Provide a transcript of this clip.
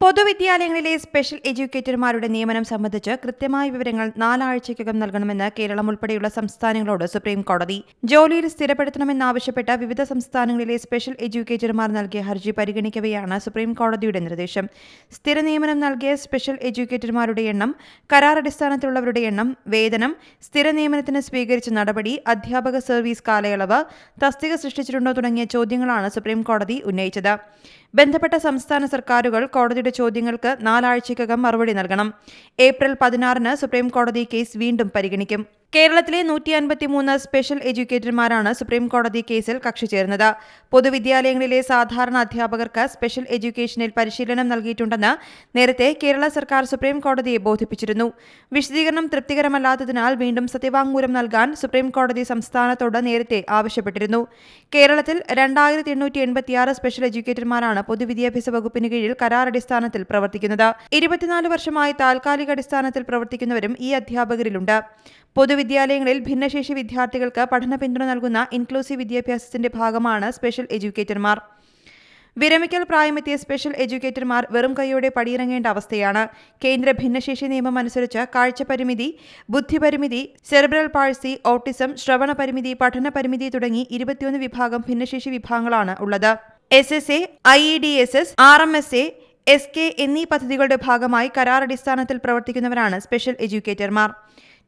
പൊതുവിദ്യാലയങ്ങളിലെ special എഡ്യൂക്കേറ്റർമാരുടെ നിയമനം സംബന്ധിച്ച് കൃത്യമായ വിവരങ്ങൾ നാലാഴ്ചയ്ക്കകം നൽകണമെന്ന് കേരളം ഉൾപ്പെടെയുള്ള സംസ്ഥാനങ്ങളോട് സുപ്രീം കോടതി. ജോലിയിൽ സ്ഥിരപ്പെടുത്തണമെന്നാവശ്യപ്പെട്ട വിവിധ സംസ്ഥാനങ്ങളിലെ സ്പെഷ്യൽ എഡ്യൂക്കേറ്റർമാർ നൽകിയ ഹർജി പരിഗണിക്കവെയാണ് സുപ്രീം കോടതിയുടെ നിർദ്ദേശം. സ്ഥിര നിയമനം നൽകിയ സ്പെഷ്യൽ എഡ്യൂക്കേറ്റർമാരുടെ എണ്ണം കരാർ അടിസ്ഥാനത്തിലുള്ളവരുടെ എണ്ണം വേതനം സ്ഥിര നിയമനത്തിന് സ്വീകരിച്ച നടപടി അധ്യാപക സർവീസ് കാലയളവ് തസ്തിക സൃഷ്ടിച്ചിട്ടുണ്ടോ തുടങ്ങിയ ചോദ്യങ്ങളാണ് സുപ്രീം കോടതി ഉന്നയിച്ചത്. ബന്ധപ്പെട്ട സംസ്ഥാന സർക്കാരുകൾ കോടതിയുടെ ചോദ്യങ്ങൾക്ക് നാലാഴ്ചയ്ക്കകം മറുപടി നൽകണം. ഏപ്രിൽ പതിനാറിന് സുപ്രീം കോടതി കേസ് വീണ്ടും പരിഗണിക്കും. കേരളത്തിലെ നൂറ്റി അൻപത്തിമൂന്ന് സ്പെഷ്യൽ എഡ്യൂക്കേറ്റർമാരാണ് സുപ്രീം കോടതി കേസിൽ കക്ഷി ചേർന്നത്. പൊതുവിദ്യാലയങ്ങളിലെ സാധാരണ അധ്യാപകർക്ക് സ്പെഷ്യൽ എഡ്യൂക്കേഷനിൽ പരിശീലനം നൽകിയിട്ടുണ്ടെന്ന് നേരത്തെ കേരള സർക്കാർ സുപ്രീം കോടതിയെ ബോധിപ്പിച്ചിരുന്നു. വിശദീകരണം തൃപ്തികരമല്ലാത്തതിനാൽ വീണ്ടും സത്യവാങ്മൂലം നൽകാൻ സുപ്രീം കോടതി സംസ്ഥാനത്തോട് നേരത്തെ ആവശ്യപ്പെട്ടിരുന്നു. കേരളത്തിൽ രണ്ടായിരത്തി എണ്ണൂറ്റി എൺപത്തിയാറ് സ്പെഷ്യൽ എഡ്യൂക്കേറ്റർമാരാണ് പൊതുവിദ്യാഭ്യാസ വകുപ്പിന് കീഴിൽ കരാറടിസ്ഥാനത്തിൽ പ്രവർത്തിക്കുന്നത്. ഇരുപത്തിനാല് വർഷമായി താൽക്കാലിക അടിസ്ഥാനത്തിൽ പ്രവർത്തിക്കുന്നവരും ഈ അധ്യാപകരിലുണ്ട്. പൊതുവിദ്യാലയങ്ങളിൽ ഭിന്നശേഷി വിദ്യാർത്ഥികൾക്ക് പഠന പിന്തുണ നൽകുന്ന ഇൻക്ലൂസീവ് വിദ്യാഭ്യാസത്തിന്റെ ഭാഗമാണ് സ്പെഷ്യൽ എഡ്യൂക്കേറ്റർമാർ വിരമിക്കൽ പ്രായമെത്തിയ സ്പെഷ്യൽ എഡ്യൂക്കേറ്റർമാർ വെറും കൈയോടെ പടിയിറങ്ങേണ്ട അവസ്ഥയാണ്. കേന്ദ്ര ഭിന്നശേഷി നിയമം അനുസരിച്ച് കാഴ്ചപരിമിതി ബുദ്ധിപരിമിതി സെറിബ്രൽ പാഴ്സി ഓട്ടിസം ശ്രവണ പരിമിതി പഠന പരിമിതി തുടങ്ങി ഇരുപത്തിയൊന്ന് വിഭാഗം ഭിന്നശേഷി വിഭാഗങ്ങളാണ് ഉള്ളത്. S S A I E D S S R M S A S K എന്നീ പദ്ധതികളുടെ ഭാഗമായി കരാർ അടിസ്ഥാനത്തിൽ പ്രവർത്തിക്കുന്നവരാണ് സ്പെഷ്യൽ എഡ്യൂക്കേറ്റർമാർ